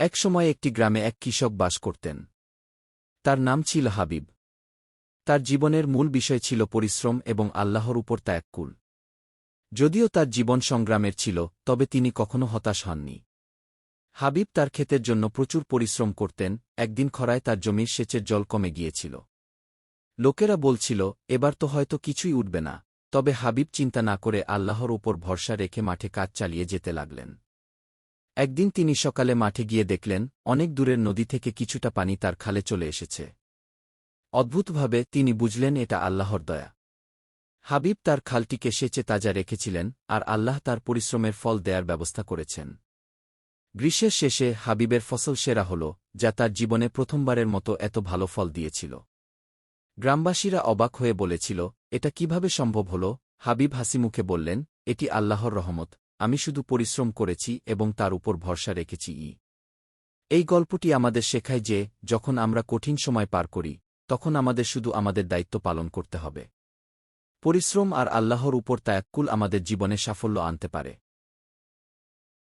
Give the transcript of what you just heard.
একসময় একটি গ্রামে এক কৃষক বাস করতেন। তার নাম ছিল হাবিব। তার জীবনের মূল বিষয় ছিল পরিশ্রম এবং আল্লাহর উপর ত্যাগকুল যদিও তার জীবন সংগ্রামের ছিল, তবে তিনি কখনো হতাশ হননি। হাবিব তার ক্ষেতের জন্য প্রচুর পরিশ্রম করতেন, একদিন খরায় তার জমির সেচের জল কমে গিয়েছিল। লোকেরা বলছিল, এবার তো হয়তো কিছুই উঠবে না। তবে হাবিব চিন্তা না করে আল্লাহর উপর ভরসা রেখে মাঠে কাজ চালিয়ে যেতে লাগলেন। একদিন তিনি সকালে মাঠে গিয়ে দেখলেন, অনেক দূরের নদী থেকে কিছুটা পানি তার খালে চলে এসেছে। অদ্ভুতভাবে তিনি বুঝলেন এটা আল্লাহর দয়া। হাবিব তার খালটিকে সেচে তাজা রেখেছিলেন, আর আল্লাহ তার পরিশ্রমের ফল দেয়ার ব্যবস্থা করেছেন। গ্রীষ্মের শেষে হাবিবের ফসল সেরা হল, যা তার জীবনে প্রথমবারের মতো এত ভালো ফল দিয়েছিল। গ্রামবাসীরা অবাক হয়ে বলেছিল, এটা কীভাবে সম্ভব হল? হাবিব হাসিমুখে বললেন, এটি আল্লাহর রহমত আমি শুধু পরিশ্রম করেছি এবং তার উপর ভরসা রেখেছি ই। এই গল্পটি আমাদের শেখায় যে, যখন আমরা কঠিন সময় পার করি, তখন আমাদের শুধু আমাদের দায়িত্ব পালন করতে হবে। পরিশ্রম আর আল্লাহর উপর তায়াক্কুল আমাদের জীবনে সাফল্য আনতে পারে।